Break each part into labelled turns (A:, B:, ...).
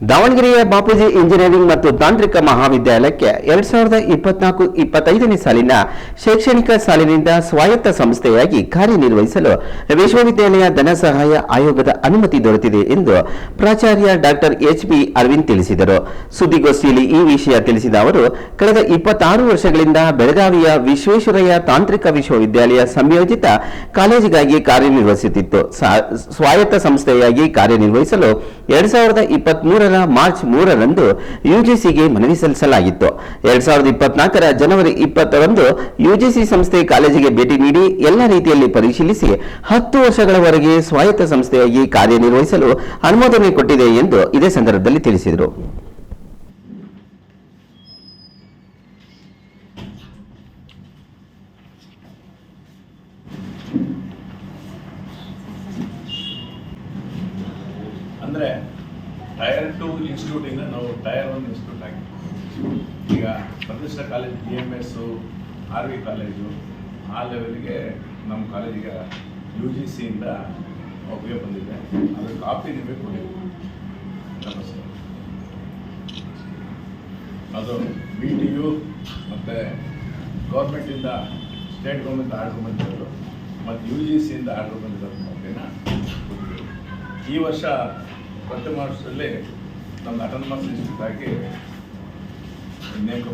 A: ದಾವಣಗೆರೆಯ ಬಾಪೂಜಿ ಇಂಜಿನಿಯರಿಂಗ್ ಮತ್ತು ತಾಂತ್ರಿಕ ಮಹಾವಿದ್ಯಾಲಯಕ್ಕೆ ಎರಡ್ ಸಾವಿರದ ಇಪ್ಪತ್ನಾಲ್ಕು ಇಪ್ಪತ್ತೈದನೇ ಸಾಲಿನ ಶೈಕ್ಷಣಿಕ ಸಾಲಿನಿಂದ ಸ್ವಾಯತ್ತ ಸಂಸ್ಥೆಯಾಗಿ ಕಾರ್ಯನಿರ್ವಹಿಸಲು ವಿಶ್ವವಿದ್ಯಾಲಯ ಧನ ಸಹಾಯ ಆಯೋಗದ ಅನುಮತಿ ದೊರೆತಿದೆ ಎಂದು ಪ್ರಾಚಾರ್ಯ ಡಾಕ್ಟರ್ ಎಚ್ ಬಿ ಅರವಿಂದ್ ತಿಳಿಸಿದರು. ಸುದ್ದಿಗೋಷ್ಠಿಯಲ್ಲಿ ಈ ವಿಷಯ ತಿಳಿಸಿದ ಅವರು, ಕಳೆದ ಇಪ್ಪತ್ತಾರು ವರ್ಷಗಳಿಂದ ಬೆಳಗಾವಿಯ ವಿಶ್ವೇಶ್ವರಯ್ಯ ತಾಂತ್ರಿಕ ವಿಶ್ವವಿದ್ಯಾಲಯ ಸಂಯೋಜಿತ ಕಾಲೇಜಿಗಾಗಿ ಕಾರ್ಯನಿರ್ವಹಿಸುತ್ತಿತ್ತು. ಸ್ವಾಯತ್ತ ಸಂಸ್ಥೆಯಾಗಿ ಕಾರ್ಯನಿರ್ವಹಿಸಲು ಎರಡ್ ಸಾವಿರದ ಇಪ್ಪತ್ಮೂರರ ಮಾರ್ಚ್ ಮೂರರಂದು ಯುಜಿಸಿಗೆ ಮನವಿ ಸಲ್ಲಿಸಲಾಗಿತ್ತು. ಎರಡ್ ಸಾವಿರದ ಇಪ್ಪತ್ನಾಲ್ಕರ ಜನವರಿ ಇಪ್ಪತ್ತರಂದು ಯುಜಿಸಿ ಸಂಸ್ಥೆ ಕಾಲೇಜಿಗೆ ಭೇಟಿ ನೀಡಿ ಎಲ್ಲ ರೀತಿಯಲ್ಲಿ ಪರಿಶೀಲಿಸಿ ಹತ್ತು ವರ್ಷಗಳವರೆಗೆ ಸ್ವಾಯತ್ತ ಸಂಸ್ಥೆಯಾಗಿ ಕಾರ್ಯನಿರ್ವಹಿಸಲು ಅನುಮೋದನೆ ಕೊಟ್ಟಿದೆ ಎಂದು ಇದೇ ಸಂದರ್ಭದಲ್ಲಿ ತಿಳಿಸಿದರು.
B: ಅಂದರೆ ಟೈರ್ ಟು ಇನ್ಸ್ಟಿಟ್ಯೂಟಿಂದ ನಾವು ಟೈರ್ ಒನ್ ಇನ್ಸ್ಟಿಟ್ಯೂಟ್ ಆಗಿದ್ದೀವಿ ಈಗ ಪ್ರತಿಷ್ಠ college B M S R V college ಆ ಲೆವೆಲ್ಗೆ ನಮ್ಮ ಕಾಲೇಜಿಗೆ ಯು ಜಿ ಸಿಯಿಂದ ಒಪ್ಪಿಗೆ ಬಂದಿದೆ. ಅದು ಕಾಪಿ ನಿಮಗೆ ಕೊಡಿದ್ವಿ ನಮಸ್ತೆ. ಅದು ಬಿ ಟಿ ಯು ಮತ್ತು ಗೌರ್ಮೆಂಟಿಂದ ಸ್ಟೇಟ್ ಗೌರ್ಮೆಂಟ್ ಆರ್ಡ್ರ್ ಬಂದಿರೋದು ಮತ್ತು ಯು ಜಿ ಸಿಯಿಂದ ಆರ್ಡ್ರ್ ಬಂದಿರೋದು ಕಾಪಿನ ಈ ವರ್ಷ ಪ್ರಥಮ ವರ್ಷದಲ್ಲಿ ನಮ್ಮ ಅಟೋನಮಸ್ ಇನ್ಸ್ಟಿಟ್ಯೂಟ್ ಆಗಿ ನೇಮಕ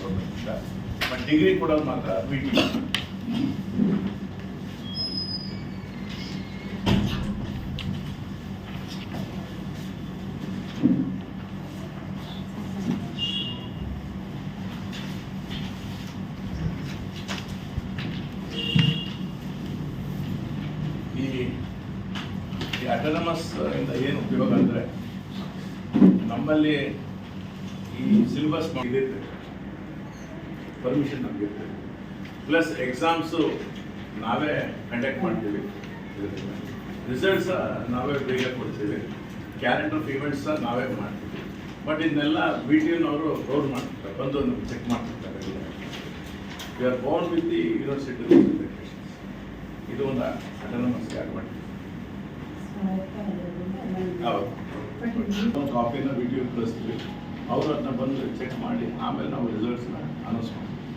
B: ಗೌರ್ಮೆಂಟಿಂದ ಮತ್ತು ಡಿಗ್ರಿ ಕೊಡೋದು ಮಾತ್ರ ಬಿ ಟಿ ಅಟೋನಮಸ್ ಇಂದ ಏನು ಉಪಯೋಗ ಅಂದರೆ ನಮ್ಮಲ್ಲಿ ಈ ಸಿಲೆಬಸ್ ಇದಿರ್ತದೆ ಪರ್ಮಿಷನ್ ನಮಗಿರ್ತದೆ ಪ್ಲಸ್ ಎಕ್ಸಾಮ್ಸು ನಾವೇ ಕಂಡಕ್ಟ್ ಮಾಡ್ತೀವಿ. ರಿಸಲ್ಟ್ಸ್ ನಾವೇ ಬೇಗ ಕೊಡ್ತೀವಿ. ಕ್ಯಾಲೆಂಡರ್ ಪೇಮೆಂಟ್ಸ ನಾವೇ ಮಾಡ್ತೀವಿ. ಬಟ್ ಇದನ್ನೆಲ್ಲ ಬಿ ಟಿ ಎನವರು ಗೌರ್ ಮಾಡ್ತಾರೆ ಬಂದು ನಮ್ಗೆ ಚೆಕ್ ಮಾಡ್ತಿರ್ತಾರೆ. We are born with the university ಇದು ಒಂದು ಅಟೋನಮಸ್ ಮಾಡ್ತೀವಿ? ಹೌದು ಒಂದು ಕಾಪಿನ ವಿಡಿಯೋ ಕಳಿಸ್ತೀವಿ ಅವರು ಅದನ್ನ ಬಂದು ಚೆಕ್ ಮಾಡಿ ಆಮೇಲೆ ನಾವು ರಿಸಲ್ಟ್ಸ್ನ ಅನೌನ್ಸ್ ಮಾಡ್ತೀವಿ.